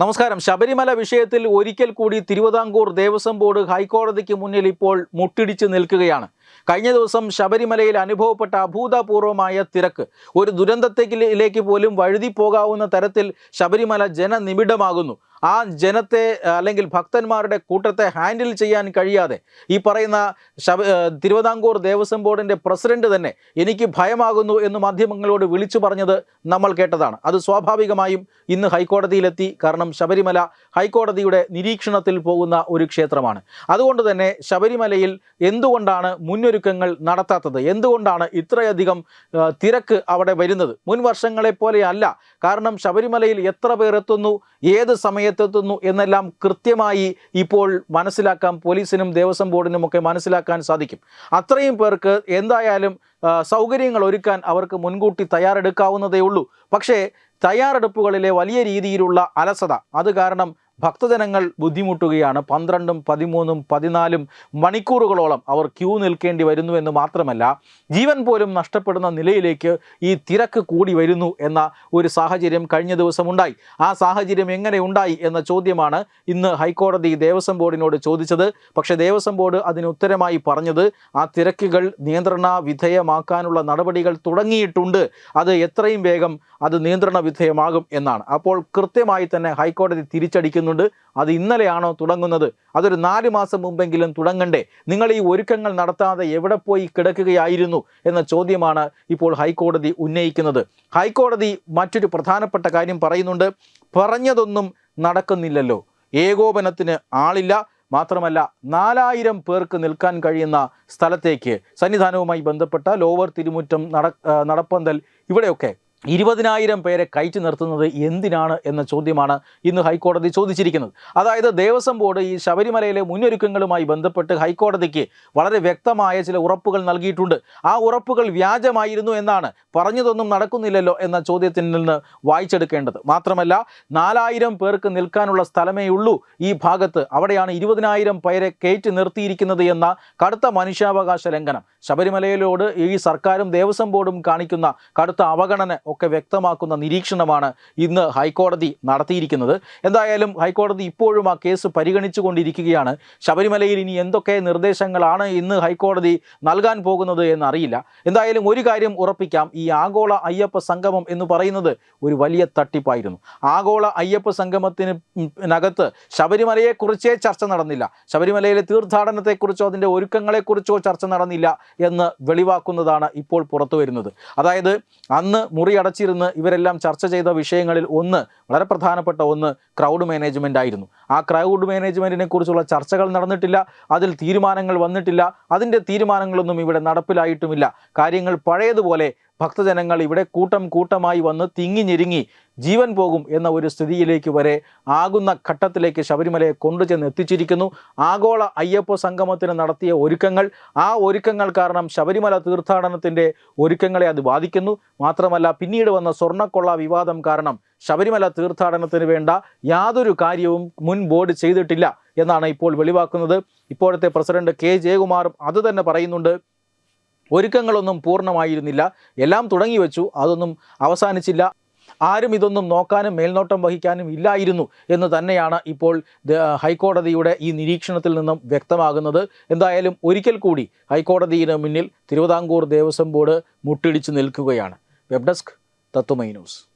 നമസ്കാരം. ശബരിമല വിഷയത്തിൽ ഒരിക്കൽ കൂടി തിരുവിതാംകൂർ ദേവസ്വം ബോർഡ് ഹൈക്കോടതിക്ക് മുന്നിൽ ഇപ്പോൾ മുട്ടിടിച്ച് നിൽക്കുകയാണ്. കഴിഞ്ഞ ദിവസം ശബരിമലയിൽ അനുഭവപ്പെട്ട അഭൂതപൂർവമായ തിരക്ക്. ഒരു ദുരന്തത്തിലേക്ക് പോലും വഴുതി പോകാവുന്ന തരത്തിൽ ശബരിമല ജനനിബിഡമാകുന്നു. ആ ജനത്തെ അല്ലെങ്കിൽ ഭക്തന്മാരുടെ കൂട്ടത്തെ ഹാൻഡിൽ ചെയ്യാൻ കഴിയാതെ ഈ പറയുന്ന തിരുവിതാംകൂർ ദേവസ്വം ബോർഡിന്റെ പ്രസിഡന്റ് തന്നെ എനിക്ക് ഭയമാകുന്നു എന്ന് മാധ്യമങ്ങളോട് വിളിച്ചു പറഞ്ഞത് നമ്മൾ കേട്ടതാണ്. അത് സ്വാഭാവികമായും ഇന്ന് ഹൈക്കോടതിയിലെത്തി. കാരണം ശബരിമല ഹൈക്കോടതിയുടെ നിരീക്ഷണത്തിൽ പോകുന്ന ഒരു ക്ഷേത്രമാണ്. അതുകൊണ്ട് തന്നെ ശബരിമലയിൽ എന്തുകൊണ്ടാണ് മുന്നൊരുക്കങ്ങൾ നടത്താത്തത്? എന്തുകൊണ്ടാണ് ഇത്രയധികം തിരക്ക് അവിടെ വരുന്നത്? മുൻ വർഷങ്ങളെപ്പോലെയല്ല കാരണം ശബരിമലയിൽ എത്ര പേർ എത്തുന്നു? ഏത് സമയത്തെത്തുന്നു എന്നെല്ലാം കൃത്യമായി ഇപ്പോൾ മനസ്സിലാക്കാം പോലീസിനും ദേവസ്വം ബോർഡിനും ഒക്കെ മനസ്സിലാക്കാൻ സാധിക്കും. അത്രയും പേർക്ക് എന്തായാലും സൗകര്യങ്ങൾ ഒരുക്കാൻ അവർക്ക് മുൻകൂട്ടി തയ്യാറെടുക്കാവുന്നതേ ഉള്ളൂ പക്ഷേ തയ്യാറെടുപ്പുകളിലെ വലിയ രീതിയിലുള്ള അലസത അത് കാരണം ഭക്തജനങ്ങൾ ബുദ്ധിമുട്ടുകയാണ്. പന്ത്രണ്ടും പതിമൂന്നും പതിനാലും മണിക്കൂറുകളോളം അവർ ക്യൂ നിൽക്കേണ്ടി വരുന്നു എന്ന് മാത്രമല്ല ജീവൻ പോലും നഷ്ടപ്പെടുന്ന നിലയിലേക്ക് ഈ തിരക്ക് കൂടി വരുന്നു എന്ന ഒരു സാഹചര്യം കഴിഞ്ഞ ദിവസം ഉണ്ടായി ആ സാഹചര്യം എങ്ങനെ ഉണ്ടായി എന്ന ചോദ്യമാണ് ഇന്ന് ഹൈക്കോടതി ദേവസ്വം ബോർഡിനോട് ചോദിച്ചത്. പക്ഷേ ദേവസ്വം ബോർഡ് അതിന് ഉത്തരമായി പറഞ്ഞത് ആ തിരക്കുകൾ നിയന്ത്രണ വിധേയമാക്കാനുള്ള നടപടികൾ തുടങ്ങിയിട്ടുണ്ട്. അത് എത്രയും വേഗം അത് നിയന്ത്രണ വിധേയമാകും എന്നാണ്. അപ്പോൾ കൃത്യമായി തന്നെ ഹൈക്കോടതി തിരിച്ചടിക്കുന്നുണ്ട് അത് ഇന്നലെയാണോ തുടങ്ങുന്നത്? അതൊരു നാല് മാസം മുമ്പെങ്കിലും തുടങ്ങണ്ടേ? നിങ്ങൾ ഈ ഒരുക്കങ്ങൾ നടത്താതെ എവിടെ പോയി കിടക്കുകയായിരുന്നു എന്ന ചോദ്യമാണ് ഇപ്പോൾ ഹൈക്കോടതി ഉന്നയിക്കുന്നത്. ഹൈക്കോടതി മറ്റൊരു പ്രധാനപ്പെട്ട കാര്യം പറയുന്നുണ്ട്. പറഞ്ഞതൊന്നും നടക്കുന്നില്ലല്ലോ. ഏകോപനത്തിന് ആളില്ല. മാത്രമല്ല നാലായിരം പേർക്ക് നിൽക്കാൻ കഴിയുന്ന സ്ഥലത്തേക്ക്. സന്നിധാനവുമായി ബന്ധപ്പെട്ട ലോവർ തിരുമുറ്റം നട നടപ്പന്തൽ ഇവിടെയൊക്കെ ഇരുപതിനായിരം പേരെ കയറ്റി നിർത്തുന്നത് എന്തിനാണ് എന്ന ചോദ്യമാണ് ഇന്ന് ഹൈക്കോടതി ചോദിച്ചിരിക്കുന്നത്. അതായത് ദേവസ്വം ബോർഡ് ഈ ശബരിമലയിലെ മുന്നൊരുക്കങ്ങളുമായി ബന്ധപ്പെട്ട് ഹൈക്കോടതിക്ക് വളരെ വ്യക്തമായ ചില ഉറപ്പുകൾ നൽകിയിട്ടുണ്ട്. ആ ഉറപ്പുകൾ വ്യാജമായിരുന്നു എന്നാണ് പറഞ്ഞതൊന്നും നടക്കുന്നില്ലല്ലോ എന്ന ചോദ്യത്തിൽ നിന്ന് വായിച്ചെടുക്കേണ്ടത്. മാത്രമല്ല നാലായിരം പേർക്ക് നിൽക്കാനുള്ള സ്ഥലമേ ഉള്ളൂ ഈ ഭാഗത്ത്. അവിടെയാണ് ഇരുപതിനായിരം പേരെ കയറ്റി നിർത്തിയിരിക്കുന്നത് എന്ന കടുത്ത മനുഷ്യാവകാശ ലംഘനം. ശബരിമലയിലോട് ഈ സർക്കാരും ദേവസ്വം ബോർഡും കാണിക്കുന്ന കടുത്ത അവഗണന ഒക്കെ വ്യക്തമാക്കുന്ന നിരീക്ഷണമാണ് ഇന്ന് ഹൈക്കോടതി നടത്തിയിരിക്കുന്നത്. എന്തായാലും ഹൈക്കോടതി ഇപ്പോഴും ആ കേസ് പരിഗണിച്ചുകൊണ്ടിരിക്കുകയാണ്. ശബരിമലയിൽ ഇനി എന്തൊക്കെ നിർദ്ദേശങ്ങളാണ് ഇന്ന് ഹൈക്കോടതി നൽകാൻ പോകുന്നത് എന്നറിയില്ല. എന്തായാലും ഒരു കാര്യം ഉറപ്പിക്കാം. ഈ ആഗോള അയ്യപ്പ സംഗമം എന്ന് പറയുന്നത് ഒരു വലിയ തട്ടിപ്പായിരുന്നു. ആഗോള അയ്യപ്പ സംഗമത്തിന് നകത്ത് ശബരിമലയെക്കുറിച്ചേ ചർച്ച നടന്നില്ല. ശബരിമലയിലെ തീർത്ഥാടനത്തെക്കുറിച്ചോ അതിന്റെ ഒരുക്കങ്ങളെക്കുറിച്ചോ ചർച്ച നടന്നില്ല എന്ന് വെളിവാക്കുന്നതാണ് ഇപ്പോൾ പുറത്തു വരുന്നത് അതായത് അന്ന് മുറി അടച്ചിരുന്ന് ഇവരെല്ലാം ചർച്ച ചെയ്ത വിഷയങ്ങളിൽ ഒന്ന് വളരെ പ്രധാനപ്പെട്ട ഒന്ന് ക്രൗഡ് മാനേജ്മെന്റ് ആയിരുന്നു. ആ ക്രൗഡ് മാനേജ്മെന്റിനെ കുറിച്ചുള്ള ചർച്ചകൾ നടന്നിട്ടില്ല അതിൽ തീരുമാനങ്ങൾ വന്നിട്ടില്ല അതിന്റെ തീരുമാനങ്ങളൊന്നും ഇവിടെ നടപ്പിലായിട്ടുമില്ല. കാര്യങ്ങൾ പഴയതുപോലെ ഭക്തജനങ്ങൾ ഇവിടെ കൂട്ടം കൂട്ടമായി വന്ന് തിങ്ങി ഞെരുങ്ങി ജീവൻ പോകും എന്ന ഒരു സ്ഥിതിയിലേക്ക് വരെ ആകുന്ന ഘട്ടത്തിലേക്ക് ശബരിമലയെ കൊണ്ടുചെന്ന് എത്തിച്ചിരിക്കുന്നു. ആഗോള അയ്യപ്പ സംഗമത്തിന് നടത്തിയ ഒരുക്കങ്ങൾ ആ ഒരുക്കങ്ങൾ കാരണം ശബരിമല തീർത്ഥാടനത്തിന്റെ ഒരുക്കങ്ങളെ അത് ബാധിക്കുന്നു. മാത്രമല്ല പിന്നീട് വന്ന സ്വർണക്കൊള്ള വിവാദം കാരണം ശബരിമല തീർത്ഥാടനത്തിന് വേണ്ട യാതൊരു കാര്യവും മുൻ ബോർഡ് ചെയ്തിട്ടില്ല എന്നാണ് ഇപ്പോൾ വെളിവാക്കുന്നത്. ഇപ്പോഴത്തെ പ്രസിഡന്റ് കെ. ജയകുമാറും അത് തന്നെ പറയുന്നുണ്ട്. ഒരുക്കങ്ങളൊന്നും പൂർണമായിരുന്നില്ല. എല്ലാം തുടങ്ങി വെച്ചു. അതൊന്നും അവസാനിച്ചില്ല. ആരും ഇതൊന്നും നോക്കാനും മേൽനോട്ടം വഹിക്കാനും ഇല്ലായിരുന്നു എന്ന് തന്നെയാണ് ഇപ്പോൾ ഹൈക്കോടതിയുടെ ഈ നിരീക്ഷണത്തിൽ നിന്നും വ്യക്തമാകുന്നത്. എന്തായാലും ഒരിക്കൽ കൂടി ഹൈക്കോടതിയിന് മുന്നിൽ തിരുവിതാംകൂർ ദേവസ്വം ബോർഡ് മുട്ടിടിച്ച് നിൽക്കുകയാണ്. Web desk Tatwamayi news.